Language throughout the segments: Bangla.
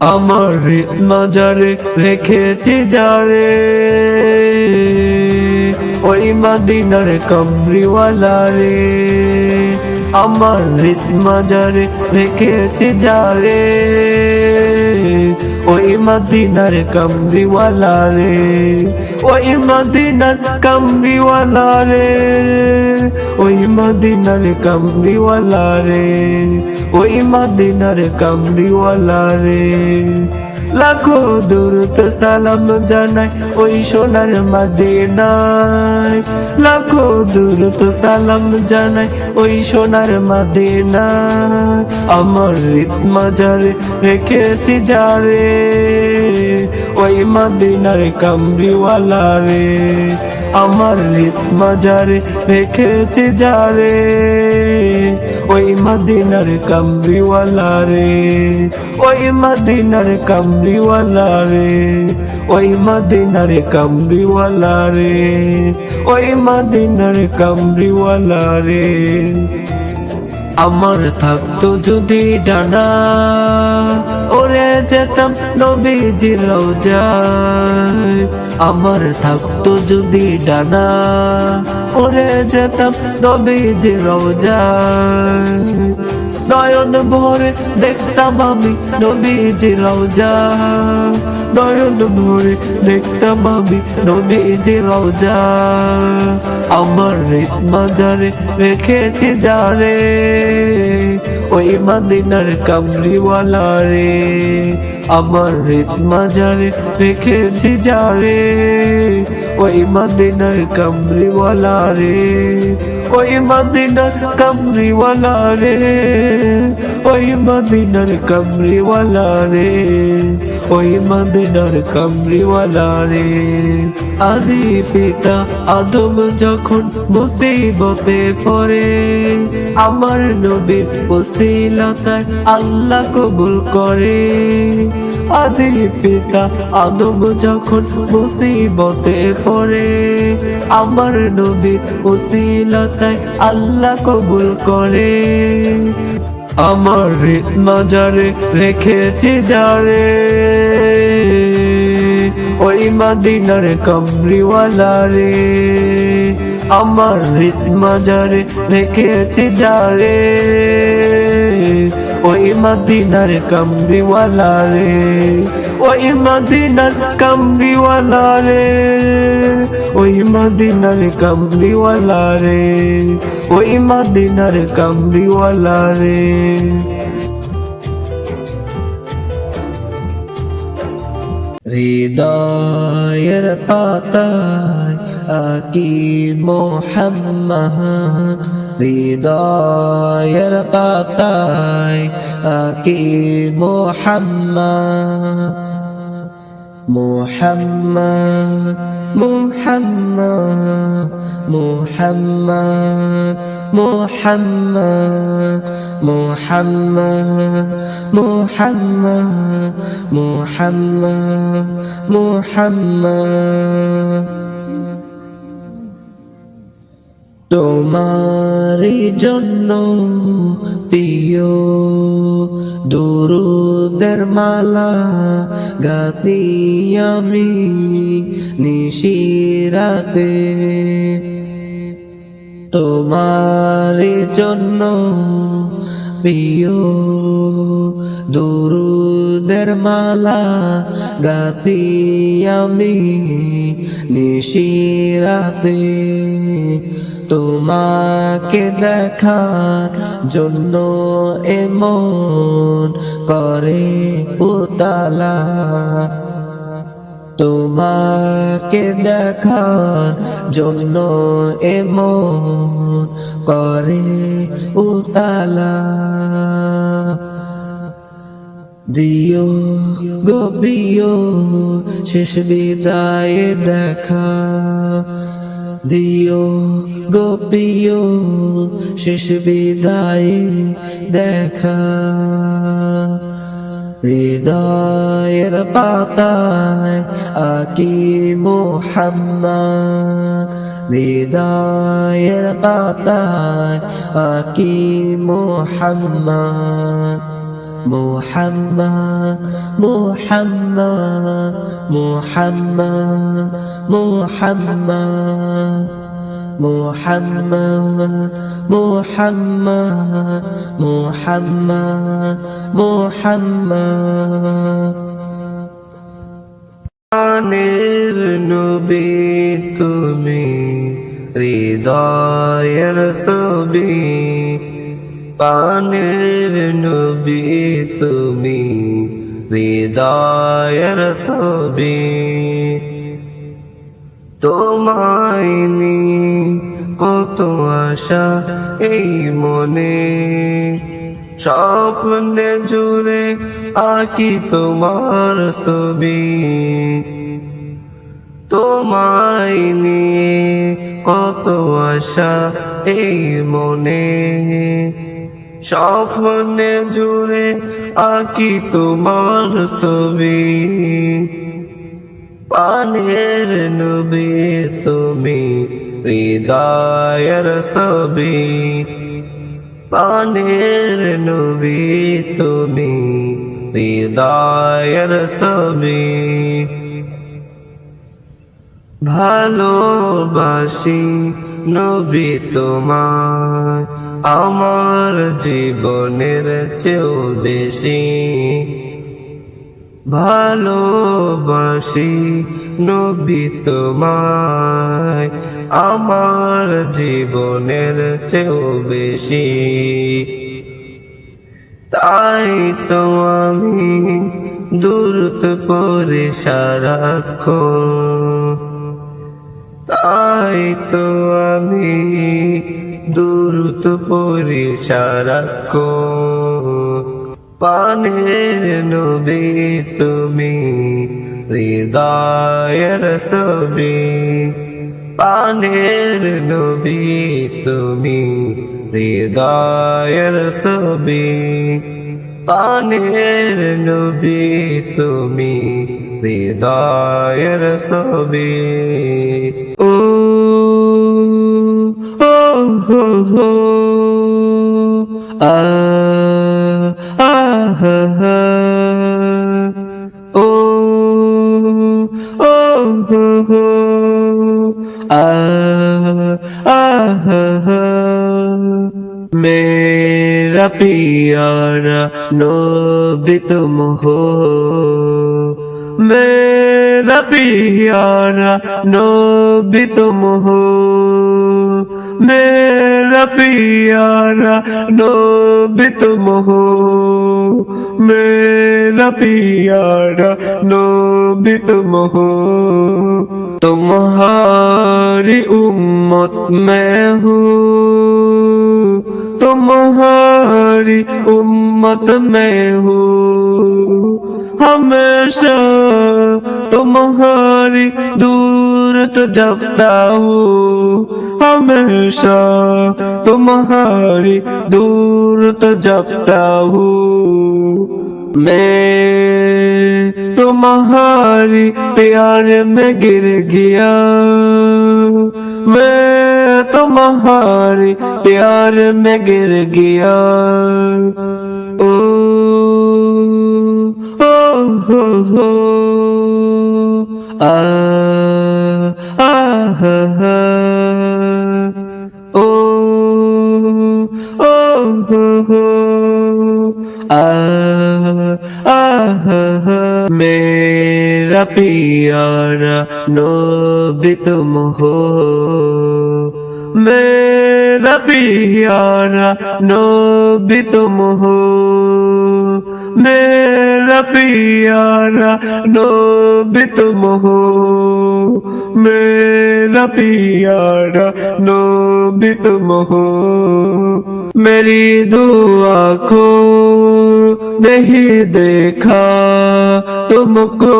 আমার মাজারে রেখেছি যারে। ওই মাদিনার কমরিওয়ালা রে আমার মাজারে রেখেছি যারে। ওই মদিনার কমরিওয়ালা রে, ওই মদিনার কমরিওয়ালা রে, ওই মদিনার কমরিওয়ালা রে, ওই মদিনার কমরিওয়ালা রে। লাখো দূরত সালাম জানাই ওই সোনার মদিনায়। লাখো দূরত সালাম জানাই ওই সোনার মদিনায়। আমার মাজারে রেখেছি যারে। ওই মদিনার কামরিওয়ালা রে, আমার রিত মাজারে রেখেছি যারে ওই মদিনার কামরিওয়ালা রে, ওই মদিনার কামরিওয়ালা রে, ওই মদিনার কামরিওয়ালা রে, ওই মদিনার কামরিওয়ালা রে। আমার থাকতো যদি ডানা, ওরে যেতাম রোজায়। আমার থাকতো যদি ডানা, ওরে যেতাম নবীজির রোজায়। নয়ন ভরে দেখতাম আমি নবীজি রওজা। নয়ন ভরে দেখতাম আমি নবীজি রওজা। আমার মাজারে রেখেছি যারে, ওই মদিনার কামরিওয়ালা রে। আমার রিত মাজারে রেখেছি যারে, ওই মদিনার কামরিওয়ালা রে। ওই মদিনার কামরিওয়ালা রে, ওই মদিনার কামরিওয়ালা রে, ওই মদিনার কামরিওয়ালা রে। আদি পিতা আদম যখন মুসিবতে পড়ে, আমার নবীর ওসিলতায় আল্লাহ কবুল করে। আদি পিতা, আদম যখন মুসিবতে পড়ে, আমার নবীর ওসিলতায় আল্লাহ কবুল করে। আমার মাজারে রেখেছি যারে, ওই মদিনার কমরিওয়ালা রে আমার মাজারে রেখেছি যারে। ওই মদিনার কমরিওয়ালা রে, ওই মদিনার কমরিওয়ালা রে, ওই মদিনার কমরিওয়ালা রে, ওই মদিনার কমরিওয়ালা রে। হৃদয়ের পাতায় আকি মোহাম্মদ হৃদয়ের পাতায় আকি মোহাম্মদ মোহাম্মদ মোহাম্মদ মোহাম্মদ মোহাম্মদ মোহাম্মদ মোহাম্মদ মোহাম্মদ মোহাম্মদ। তোমারই জন্য প্রিয় দুরুদের মালা গাতি আমি নিশিরাতে। তোমার জন্য প্রিয় দুরুদের মালা গাতি আমি নিশিরাতে। তোমাকে দেখার জন্য এমন করে উতালা। তোমাকে দেখার জন্য এমন করে উতালা। দিও গবিও শেষ বিদায় দেখা। দিও গোপিও শেষ বিদায় দেখা। হৃদয়ের পাতায় আকি মোহাম্মদ। হৃদয়ের পাতায় আকি মোহাম্মদ। মোহাম্মদ মোহাম্মদ মোহাম্মদ মোহাম্মদ محمد محمد محمد محمد প্রাণের নবী তুমি হৃদয়ের ছবি। প্রাণের নবী তুমি হৃদয়ের ছবি তোমায় কত আশা এই মনে, স্বপ্নে জুড়ে আকি তোমার ছবি। তোমায় কত আশা এই মনে স্বপ্নে জুড়ে আকি তোমার ছবি। পানের নবী তুমি, হৃদয়ের ছবি। পানের নবী তুমি, হৃদয়ের ছবি। ভালোবাসি নবী তোমার আমার জীবনের চেয়েও বেশি ভালোবাসি নবী তোমায়। আমার জীবনের চেয়েও বেশি। তাই তো আমি দূরত পরে সারাক্ষণ। তাই তো আমি দূরত পরে সারাক্ষণ পানের নবী তুমি, হৃদয়ের ছবি। পানের নবী তুমি, হৃদয়ের ছবি। পানের নবী তুমি, হৃদয়ের ছবি। ও হো হো আ আহ ও ও হো হো আহ मेरा प्यारा नबी तुम हो मेरा प्यारा नबी तुम हो मेरा प्यारा नबी तुम हो मेरा प्यारा नबी तुम हो तुम्हारी उम्मत मैं हूँ तुम्हारी उम्मत में हूँ हमेशा तुम्हारी दूर तो जपता हूँ हमेशा तुम्हारी दूर तो जपता हूँ मैं तुम्हारी प्यार में गिर गया मैं तुम्हारी प्यार में गिर गया হো হো, আ আহ ও ও, হো হো, আ আহ মেরা পিয়ারা নবী তুম হো। মেরা পিয়ারা নবী তুম হো। মেরা পিয়ারা নবী তুম হো মেরা পিয়ারা নবী তুম হো মেরি দুয়া কো नहीं देखा तुमको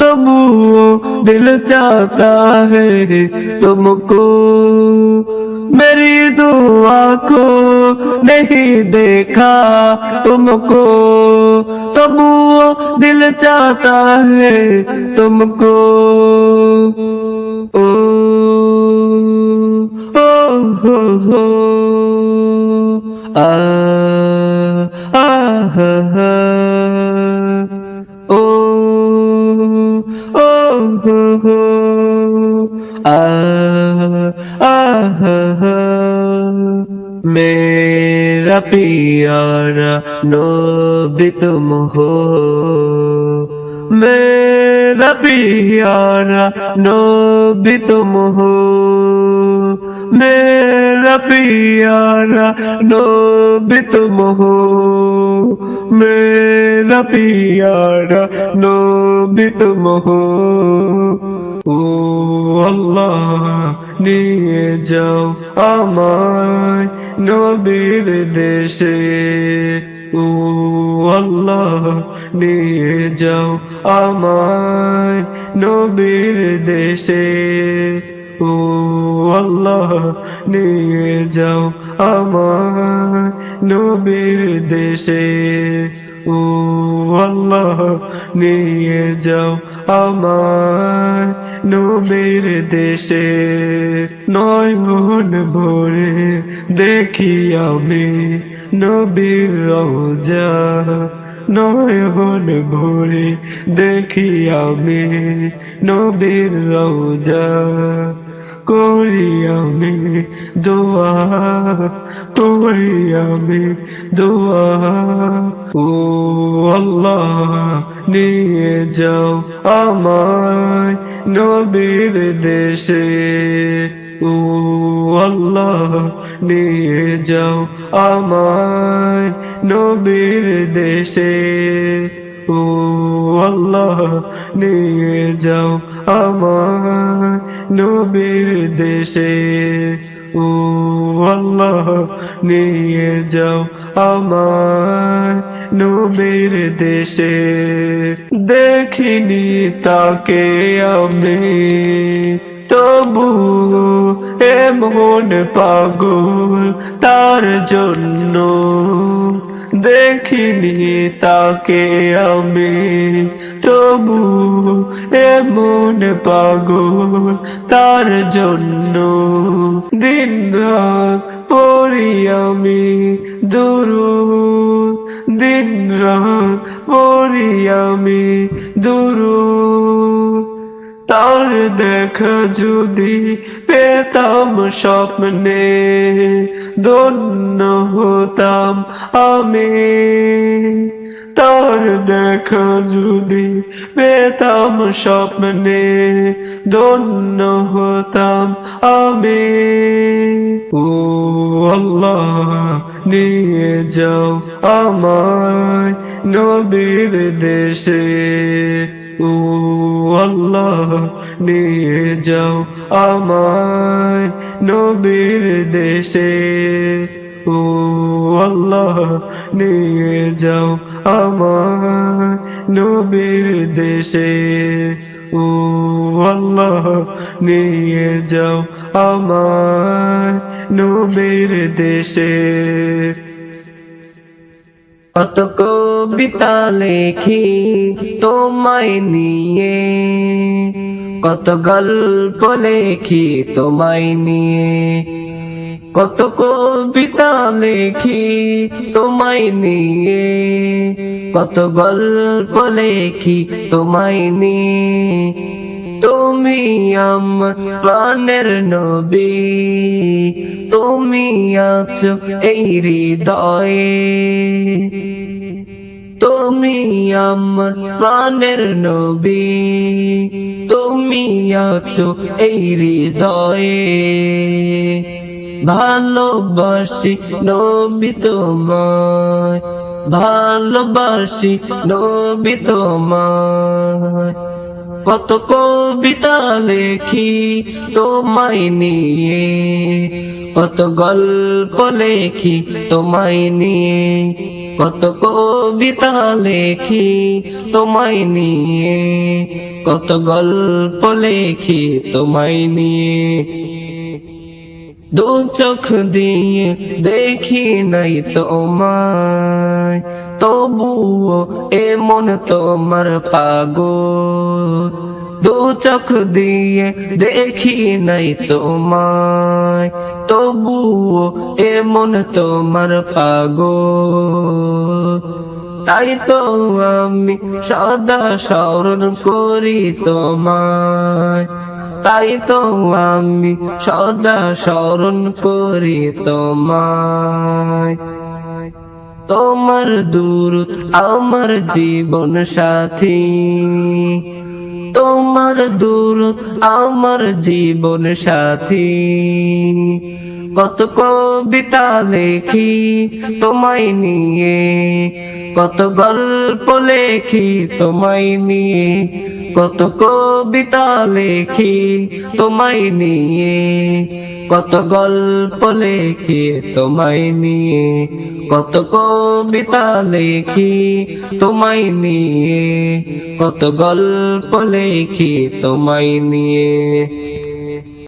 तुम वो दिल चाहता है तुमको। میری دعا کو نہیں دیکھا تم کو۔ تب وہ دل چاہتا ہے تم کو۔ او ہو ہو۔ آ۔ পিয়ারা নবিত মোহো মেরা পিয়ারা নবিত মোহো মেরা পিয়ারা নবিত মোহো মেরা পিয়ারা নবিত মোহো ও আল্লাহ নিয়ে যাও আমায় নবীর দেশে। ও আল্লাহ, নিয়ে যাও আমায় নবীর দেশে। ও আল্লাহ, নিয়ে যাও আমায় নবীর দেশে। ও আল্লাহ, নিয়ে যাও আমায় নবীর দেশে নয় মন ভরে দেখি আমি নবীর রওজা নয়ন ভরে দেখি আমি নবীর রওজা করি আমি দোয়া করি আমি দোয়া ও আল্লাহ নিয়ে যাও আমায় নবীর দেশে। ও আল্লাহ নিয়ে যাও আমায় নবীর দেশে। ও আল্লাহ, নিয়ে যাও আমায় নবীর দেশে। ও আল্লাহ, নিয়ে যাও আমায় নবীর দেশে। দেখিনি তাকে আমি, তবু এমন পাগল তার জন্য। দেখিনি তাকে আমি। তবু এমন পাগল তার জন্য দিন রাত পড়ি আমি। দুরু দিন রাত পড়ি আমি। দুরু তার দেখা যদি পেতাম স্বপ্নে, ধন্য হতাম আমি। তার দেখা যদি পেতাম স্বপ্নে, ধন্য হতাম আমি। ও আল্লাহ, নিয়ে যাও আমায় নবীর দেশে। ও আল্লাহ নিয়ে যাও আমায় নবীর দেশে। ও আল্লাহ নিয়ে যাও আমায় নবীর দেশে। ও আল্লাহ নিয়ে যাও আমায় নবীর দেশে। কত কবিতা লেখি তোমায় নিয়ে কত গল্প লেখি তোমায় নিয়ে কত কবিতা লেখি তোমায় নিয়ে কত গল্প লেখি তোমায় নিয়ে। তুমি আমার প্রাণের নবী, তুমি আছো এই হৃদয়ে। তুমি আমার প্রাণের নবী, তুমি আছো এই হৃদয়ে। ভালোবাসি নবী তোমায়, ভালোবাসি নবী তোমায়। কত কবিতা লেখি তোমায় নিয়ে, কত গল্প লেখি তোমায় নিয়ে, কত কবিতা লেখি তোমায় নিয়ে, কত গল্প লেখি তোমায় নিয়ে। দু চোখ দিয়ে দেখি নাই তোমায় তবুও এমন তোমার পাগল। দু চোখ দিয়ে দেখি নাই তোমায়। তবুও এমন তোমার পাগল। তাই তো আমি সদা স্মরণ করি তোমায়। তাই তো আমি সদা স্মরণ করি তোমায়। তোমার দূরত আমার জীবন সাথী। তোমার দূরত আমার জীবন সাথী। কত কবিতা লেখি তোমায় নিয়ে, কত গল্প লেখি তোমায় নিয়ে। কত কবিতা লেখি তোমায় নিয়ে, কত গল্প লেখি তোমায় নিয়ে, কত কবিতা লেখি তোমায় নিয়ে, কত গল্প লেখি তোমায় নিয়ে।